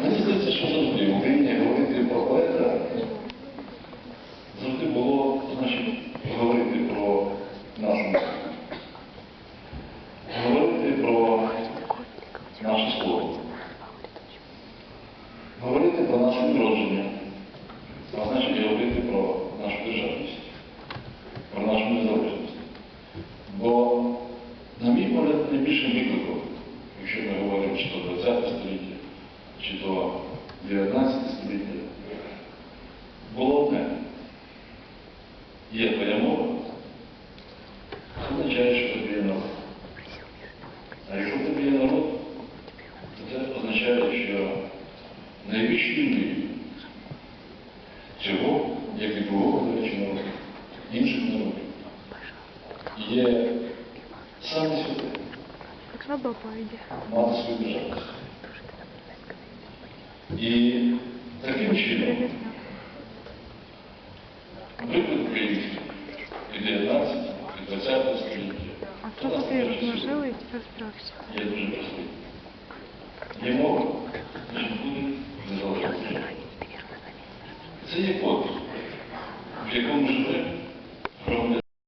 Мені здається, що завжди в Україні говорити про поета завжди було значить, говорити про нашу музику, говорити про нашу слово, говорити про чи то 19 століття, було одне. Є твоя мова, це означає, що тобі є народ. А якщо тобі є народ, то це означає, що найвищою мрією цього, як і другого, до речі, народу, інших народів, є саме святе мати свою державність. І таким чином виклик від 19 і 20 століття. А хто туди розмножили і тепер збрався? Я дуже простий. Не мог нікуди не залишити. Це є подвиг, в якому живе.